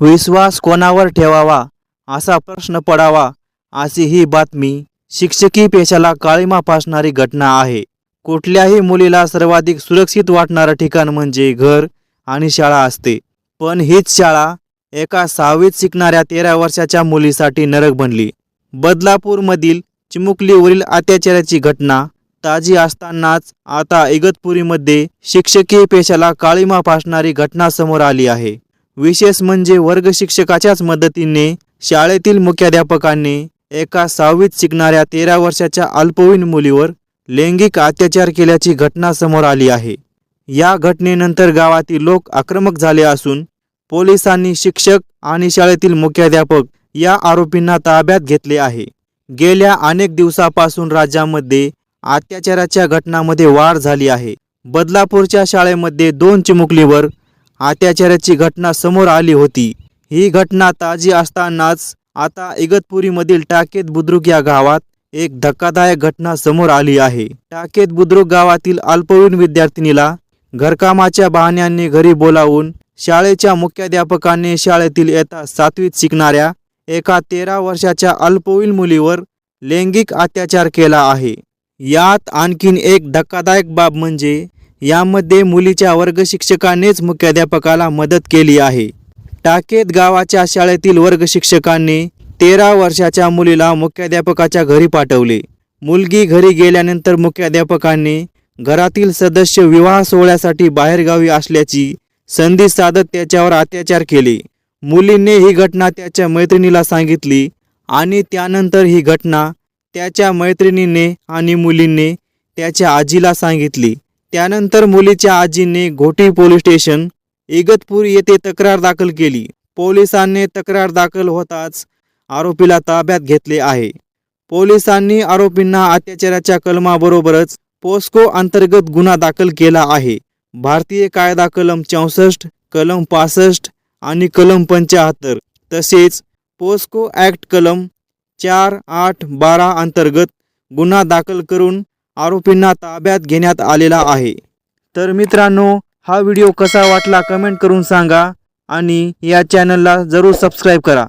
विश्वास कोणावर ठेवावा? असा प्रश्न पडावा अशी ही बातमी शिक्षकी पेशाला काळीमा फासणारी घटना आहे. कुठल्याही मुलीला सर्वाधिक सुरक्षित वाटणारं ठिकाण म्हणजे घर आणि शाळा असते. पण हीच शाळा एका सहावीत शिकणाऱ्या तेरा वर्षाच्या मुलीसाठी नरक बनली. बदलापूरमधील चिमुकलीवरील अत्याचाराची घटना ताजी असतानाच आता इगतपुरीमध्ये शिक्षकीय पेशाला काळीमा फासणारी घटना समोर आली आहे. विशेष म्हणजे वर्ग शिक्षकाच्याच मदतीने शाळेतील मुख्याध्यापकांनी एका सहावीत शिकणाऱ्या तेरा वर्षाच्या अल्पवयीन मुलीवर लैंगिक अत्याचार केल्याची घटना समोर आली आहे. या घटनेनंतर गावातील लोक आक्रमक झाले असून पोलिसांनी शिक्षक आणि शाळेतील मुख्याध्यापक या आरोपींना ताब्यात घेतले आहे. गेल्या अनेक दिवसापासून राज्यामध्ये अत्याचाराच्या घटनांमध्ये वाढ झाली आहे. बदलापूरच्या शाळेमध्ये दोन चिमुकलीवर अत्याचाराची घटना समोर आली होती. ही घटना ताजी असतानाच आता इगतपुरीमधील टाकेत बुद्रुक या गावात एक धक्कादायक घटना समोर आली आहे. टाकेत बुद्रुक गावातील अल्पवयीन विद्यार्थिनीला घरकामाच्या बहाण्याने घरी बोलावून शाळेच्या मुख्याध्यापकांनी शाळेतील येता सातवीत शिकणाऱ्या एका तेरा वर्षाच्या अल्पवयीन मुलीवर लैंगिक अत्याचार केला आहे. यात आणखीन एक धक्कादायक बाब म्हणजे यामध्ये मुलीच्या वर्ग शिक्षकानेच मुख्याध्यापकाला मदत केली आहे. टाकेत गावाच्या शाळेतील वर्ग शिक्षकांनी तेरा वर्षाच्या मुलीला मुख्याध्यापकाच्या घरी पाठवले. मुलगी घरी गेल्यानंतर मुख्याध्यापकांनी घरातील सदस्य विवाह सोहळ्यासाठी बाहेरगावी असल्याची संधी साधत त्याच्यावर अत्याचार केले. मुलीने ही घटना त्याच्या मैत्रिणीला सांगितली आणि त्यानंतर ही घटना त्याच्या मैत्रिणीने आणि मुलींनी त्याच्या आजीला सांगितली. त्यानंतर मुलीच्या आजीने घोटी पोलीस स्टेशन इगतपूर येथे तक्रार दाखल केली. पोलिसांनी तक्रार दाखल होताच आरोपीला ताब्यात घेतले आहे. पोलिसांनी आरोपींना अत्याचाराच्या कलमाबरोबरच पोस्को अंतर्गत गुन्हा दाखल केला आहे. भारतीय कायदा कलम चौसष्ट कलम पासष्ट आणि कलम पंच्याहत्तर तसेच पोस्को ॲक्ट कलम चार आठ बारा अंतर्गत गुन्हा दाखल करून आरोपींना ताब्यात घेण्यात आलेला आहे. तर मित्रांनो हा व्हिडिओ कसा वाटला कमेंट करून सांगा आणि या चॅनलला जरूर सबस्क्राईब करा.